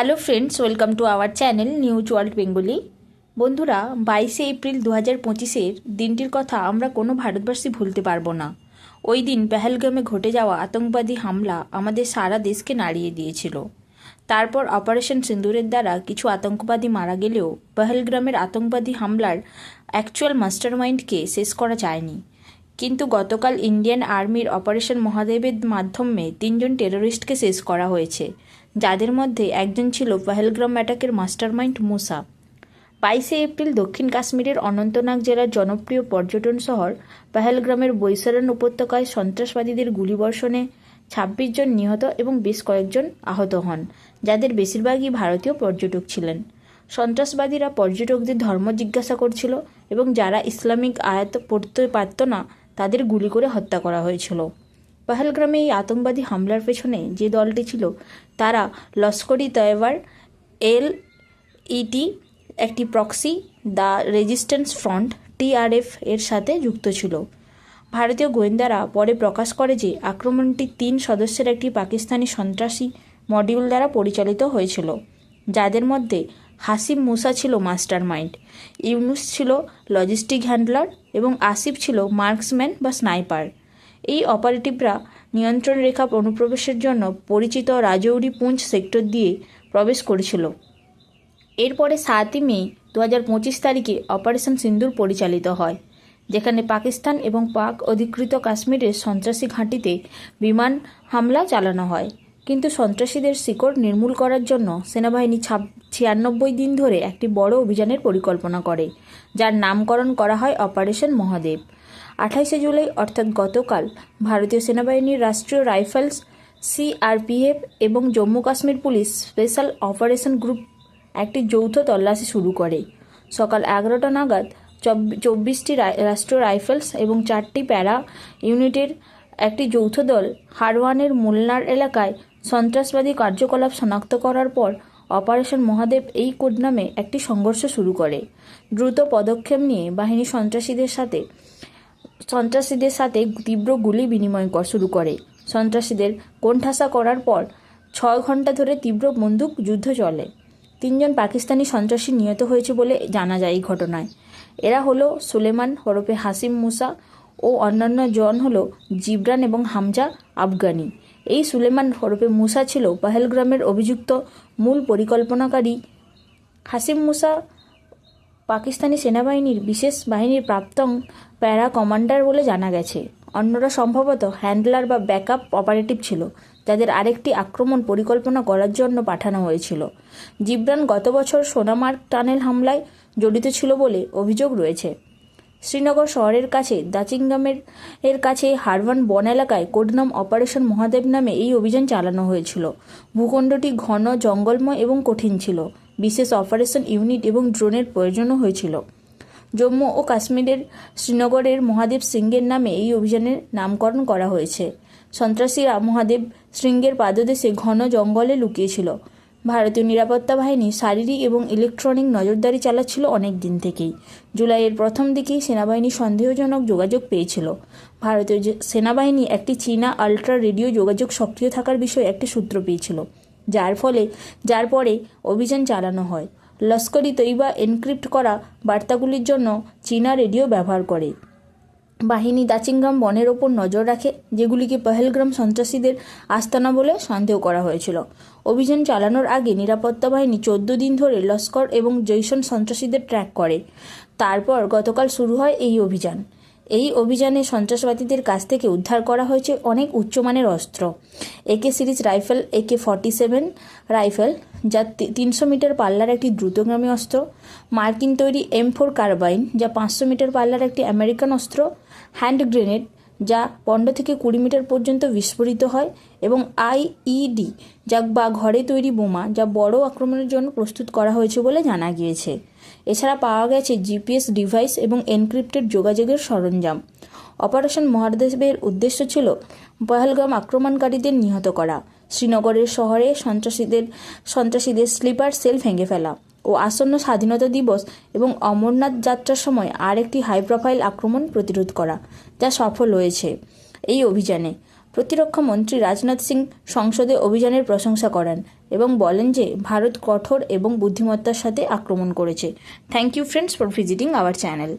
Hello friends, welcome to our channel News World Bengali. বন্ধুরা, বাইশে April দু হাজার পঁচিশের দিনটির কথা আমরা কোনো ভারতবাসী ভুলতে পারব না। ওই দিন পেহেলগামে ঘটে যাওয়া আতঙ্কবাদী হামলা আমাদের সারা দেশকে নাড়িয়ে দিয়েছিল। তারপর অপারেশন সিন্দুরের দ্বারা কিছু আতঙ্কবাদী মারা গেলেও পেহেলগ্রামের আতঙ্কবাদী হামলার অ্যাকচুয়াল মাস্টারমাইন্ডকে শেষ করা যায়নি। কিন্তু গতকাল ইন্ডিয়ান আর্মির অপারেশন মহাদেবের মাধ্যমে তিনজন টেররিস্টকে শেষ করা হয়েছে, যাদের মধ্যে একজন ছিল পহেলগ্রাম অ্যাটাকের মাস্টারমাইন্ড মুসা। বাইশে এপ্রিল দক্ষিণ কাশ্মীরের অনন্তনাগ জেলার জনপ্রিয় পর্যটন শহর পহেলগ্রামের বৈশারণ উপত্যকায় সন্ত্রাসবাদীদের গুলিবর্ষণে ছাব্বিশ জন নিহত এবং বেশ কয়েকজন আহত হন, যাদের বেশিরভাগই ভারতীয় পর্যটক ছিলেন। সন্ত্রাসবাদীরা পর্যটকদের ধর্ম জিজ্ঞাসা করছিল এবং যারা ইসলামিক আয়াত পড়তে পারত না তাদের গুলি করে হত্যা করা হয়েছিল। পহেলগ্রামে এই আতঙ্কবাদী হামলার পেছনে যে দলটি ছিল, তারা লস্করি তয়বার এল ইটি একটি proxy, the Resistance Front, TRF এর সাথে যুক্ত ছিল। ভারতীয় গোয়েন্দারা পরে প্রকাশ করে যে আক্রমণটি তিন সদস্যের একটি পাকিস্তানি সন্ত্রাসী মডিউল দ্বারা পরিচালিত হয়েছিল, যাদের মধ্যে হাসিম মুসা ছিল মাস্টার মাইন্ড ইউনুস ছিল লজিস্টিক হ্যান্ডলার এবং আসিফ ছিল মার্কসম্যান বা স্নাইপার এই অপারেটিভরা নিয়ন্ত্রণ রেখা অনুপ্রবেশের জন্য পরিচিত রাজৌরি পুঞ্চ সেক্টর দিয়ে প্রবেশ করেছিল। এরপরে সাতই মে দু হাজার পঁচিশ তারিখে অপারেশন সিন্দুর পরিচালিত হয়, যেখানে পাকিস্তান এবং পাক অধিকৃত কাশ্মীরের সন্ত্রাসী ঘাঁটিতে বিমান হামলা চালানো হয়। কিন্তু সন্ত্রাসীদের শিকড় নির্মূল করার জন্য সেনাবাহিনী ছিয়ানব্বই দিন ধরে একটি বড় অভিযানের পরিকল্পনা করে, যার নামকরণ করা হয় অপারেশন মহাদেব। আঠাইশে জুলাই, অর্থাৎ গতকাল, ভারতীয় সেনাবাহিনীর রাষ্ট্রীয় রাইফেলস, সিআরপিএফ এবং Jammu Kashmir police special operation group একটি যৌথ তল্লাশি শুরু করে। সকাল এগারোটা নাগাদ চব্বিশটি রাষ্ট্রীয় রাইফেলস এবং চারটি প্যারা ইউনিটের একটি যৌথ দল হারওয়ানের মুলনার এলাকায় সন্ত্রাসবাদী কার্যকলাপ শনাক্ত করার পর অপারেশন মহাদেব এই কোড নামে একটি সংঘর্ষ শুরু করে। দ্রুত পদক্ষেপ নিয়ে বাহিনী সন্ত্রাসীদের সাথে সন্ত্রাসীদের সাথে তীব্র গুলি বিনিময় শুরু করে। সন্ত্রাসীদের কোণঠাসা করার পর ছয় ঘণ্টা ধরে তীব্র বন্দুক যুদ্ধ চলে। তিনজন পাকিস্তানি সন্ত্রাসী নিহত হয়েছে বলে জানা যায় এই ঘটনায়। এরা হলো সুলেমান, হরফে হাসিম মুসা ও অন্যান্য জন হলো জিবরান এবং হামজা আফগানি। এই সুলেমান হরফে মুসা ছিল পাহেলগ্রামের অভিযুক্ত মূল পরিকল্পনাকারী। হাসিম মুসা পাকিস্তানি সেনাবাহিনীর বিশেষ বাহিনীর প্রাপ্তং প্যারা কমান্ডার বলে জানা গেছে। অন্যরা সম্ভবত হ্যান্ডলার বা ব্যাকআপ অপারেটিভ ছিল, যাদের আরেকটি আক্রমণ পরিকল্পনা করার জন্য পাঠানো হয়েছিল। জিবরান গত বছর সোনামার্গ টানেল হামলায় জড়িত ছিল বলে অভিযোগ রয়েছে। শ্রীনগর শহরের কাছে, দাচিংগামের এর কাছে হারবান বন এলাকায় কোডনাম অপারেশন মহাদেব নামে এই অভিযান চালানো হয়েছিল। ভূখণ্ডটি ঘন, জঙ্গলময় এবং কঠিন ছিল। বিশেষ অপারেশন ইউনিট এবং ড্রোনের প্রয়োজনও হয়েছিল। জম্মু ও কাশ্মীরের শ্রীনগরের মহাদেব সিংয়ের নামে এই অভিযানের নামকরণ করা হয়েছে। সন্ত্রাসীরা মহাদেব শৃঙ্গের পাদদেশে ঘন জঙ্গলে লুকিয়েছিল। ভারতীয় নিরাপত্তা বাহিনী শারীরিক এবং ইলেকট্রনিক নজরদারি চালাচ্ছিল অনেক দিন থেকেই। জুলাইয়ের প্রথম দিকেই সেনাবাহিনী সন্দেহজনক যোগাযোগ পেয়েছিল। ভারতীয় সেনাবাহিনী একটি চীনা আলট্রা রেডিও যোগাযোগ সক্রিয় থাকার বিষয়ে একটি সূত্র পেয়েছিল, যার ফলে যার পরে অভিযান চালানো হয়। লস্করি তৈবা এনক্রিপ্ট করা বার্তাগুলির জন্য চীনা রেডিও ব্যবহার করে। বাহিনী দাচিংগ্রাম বনের ওপর নজর রাখে, যেগুলিকে পহেলগ্রাম সন্ত্রাসীদের আস্তানা বলে সন্দেহ করা হয়েছিল। অভিযান চালানোর আগে নিরাপত্তা বাহিনী চোদ্দ দিন ধরে লস্কর এবং জৈসন সন্ত্রাসীদের ট্র্যাক করে। তারপর গতকাল শুরু হয় এই অভিযান। এই অভিযানে সন্ত্রাসবাদীদের কাছ থেকে উদ্ধার করা হয়েছে অনেক উচ্চমানের অস্ত্র। AK series rifle, AK forty seven rifle, যা তিনশো মিটার পাল্লার একটি দ্রুতগামী অস্ত্র, মার্কিন তৈরি এম ফোর কার্বাইন, যা পাঁচশো মিটার পাল্লার একটি আমেরিকান অস্ত্র হ্যান্ড গ্রেনেড, যা পনেরো থেকে কুড়ি মিটার পর্যন্ত বিস্ফোরিত হয়, এবং আইইডি যা বা ঘরে তৈরি বোমা, যা বড় আক্রমণের জন্য প্রস্তুত করা হয়েছে বলে জানা গিয়েছে। এছাড়া পাওয়া গেছে জিপিএস ডিভাইস এবং এনক্রিপ্টেড যোগাযোগের সরঞ্জাম। অপারেশন মহাদেশের উদ্দেশ্য ছিল পহলগাম আক্রমণকারীদের নিহত করা। শ্রীনগরের শহরে সন্ত্রাসীদের সন্ত্রাসীদের স্লিপার সেল ভেঙে ফেলা ও আসন্ন স্বাধীনতা দিবস এবং অমরনাথ যাত্রার সময় আর একটি হাই প্রোফাইল আক্রমণ প্রতিরোধ করা, যা সফল হয়েছে এই অভিযানে। প্রতিরক্ষা মন্ত্রী রাজনাথ সিং সংসদে অভিযানের প্রশংসা করেন এবং বলেন যে, ভারত কঠোর এবং বুদ্ধিমত্তার সাথে আক্রমণ করেছে। Thank you friends for visiting our channel